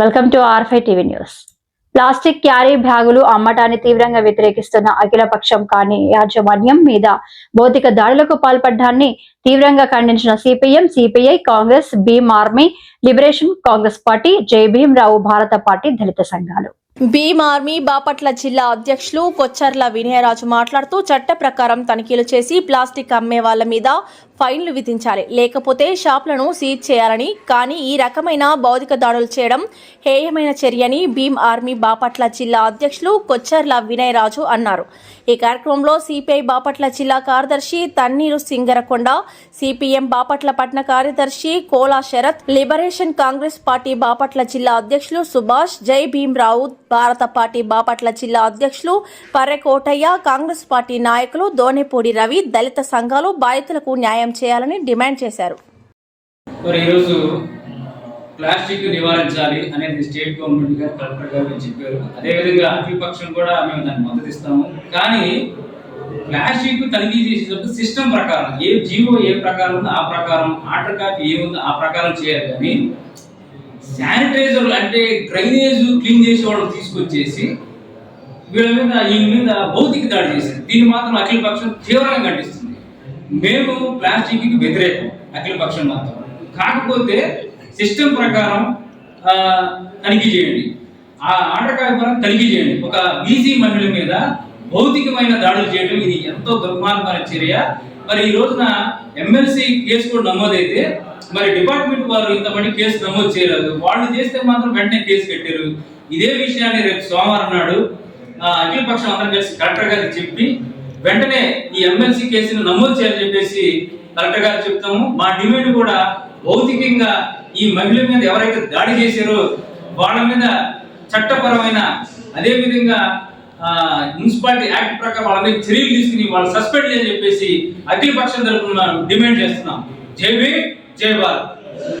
Welcome to ఆర్ఫై TV news. Plastic carry బ్యాగులు అమ్మటాన్ని తీవ్రంగా వ్యతిరేకిస్తున్న అఖిలపక్షం కాని యాజమాన్యం మీద భౌతిక దాడులకు పాల్పడ్డాన్ని తీవ్రంగా ఖండించిన CPM CPI Congress Bhim army liberation Congress party Jai Bhim Rao భారత పార్టీ దళిత సంఘాలు. భీమ్ ఆర్మీ బాపట్ల జిల్లా అధ్యక్షులు కొచ్చర్ల వినయరాజు మాట్లాడుతూ చట్ట ప్రకారం తనిఖీలు చేసి ప్లాస్టిక్ అమ్మే వాళ్ళ మీద ఫైన్లు విధించాలి. లేకపోతే షాపులను సీజ్ చేయాలని కానీ ఈ రకమైన భౌతిక దాడులు చేయడం హేయమైన చర్యని భీమ్ ఆర్మీ బాపట్ల జిల్లా అధ్యక్షులు కొచ్చర్ల వినయరాజు అన్నారు. ఈ కార్యక్రమంలో సిపిఐ బాపట్ల జిల్లా కార్యదర్శి తన్నీరు సింగరకొండ సిపిఎం బాపట్ల పట్న కార్యదర్శి కోలా శరత్ లిబరేషన్ కాంగ్రెస్ పార్టీ బాపట్ల జిల్లా అధ్యక్షులు సుభాష్ జై భీమ్ రావు భారత పార్టీ బాపట్ల జిల్లా అధ్యక్షులు పర్రె కోటయ్య కాంగ్రెస్ పార్టీ నాయకులు దోనెపూడి రవి దళిత సంఘాలు బాధితులకు న్యాయం చేయాలని డిమాండ్ చేశారు. మరి ఈరోజు ప్లాస్టిక్ నివారించాలి అనేది స్టేట్ గవర్నమెంట్ గారు కలెక్టర్ గారు చెప్పారు. అదేవిధంగా అఖిలపక్షం కూడా మేము దాన్ని మద్దతిస్తాము కానీ ప్లాస్టిక్ తనిఖీ చేసేటప్పుడు సిస్టమ్ ప్రకారం ఏ జీవో ఏ ప్రకారం ఉందో ఆ ప్రకారం ఆర్డర్ కాపీ ఏముందో ఆ ప్రకారం చేయాలి. కానీ శానిటైజర్ అంటే డ్రైనేజ్ క్లీన్ చేసే వాళ్ళని తీసుకొచ్చేసి వీళ్ళ మీద వీళ్ళ మీద భౌతిక దాడి చేశారు దీన్ని మాత్రం అఖిల పక్షం తీవ్రంగా ఖండిస్తుంది. మేము ప్లాస్టిక్కి వ్యతిరేకం అఖిల పక్షం మాత్రం. కాకపోతే సిస్టమ్ ప్రకారం తనిఖీ చేయండి. ఆ ఆర్డర్ ప్రకారం తనిఖీ చేయండి. ఒక బీసీ మహిళ మీద భౌతికమైన దాడులు చేయడం ఇది ఎంతో దుర్మార్గమైన చర్య. మరి ఈ రోజున ఎమ్మెల్సీ కేసు కూడా నమోదైతే మరి డిపార్ట్మెంట్ వారు ఇంతమంది కేసు నమోదు చేయలేదు. వాళ్ళు చేస్తే మాత్రం వెంటనే కేసు కట్టారు. ఇదే విషయాన్ని రేపు సోమవారం నాడు ఆ, అఖిల పక్షం అందరం కలిసి కలెక్టర్ గారికి చెప్పి వెంటనే ఈ ఎమ్మెల్సీ కేసును నమోదు చేయాలని చెప్పేసి కలెక్టర్ గారు చెప్తాము. మా డిమాండ్ కూడా భౌతికంగా ఈ మహిళ మీద ఎవరైతే దాడి చేశారో వాళ్ళ మీద చట్టపరమైన అదే విధంగా మున్సిపాలిటీ యాక్ట్ ప్రకారం వాళ్ళ మీద చర్యలు తీసుకుని వాళ్ళు సస్పెండ్ చేయని చెప్పేసి అఖిల పక్షం తరఫున డిమాండ్ చేస్తున్నాం. జై భీమ్ జై భారత్.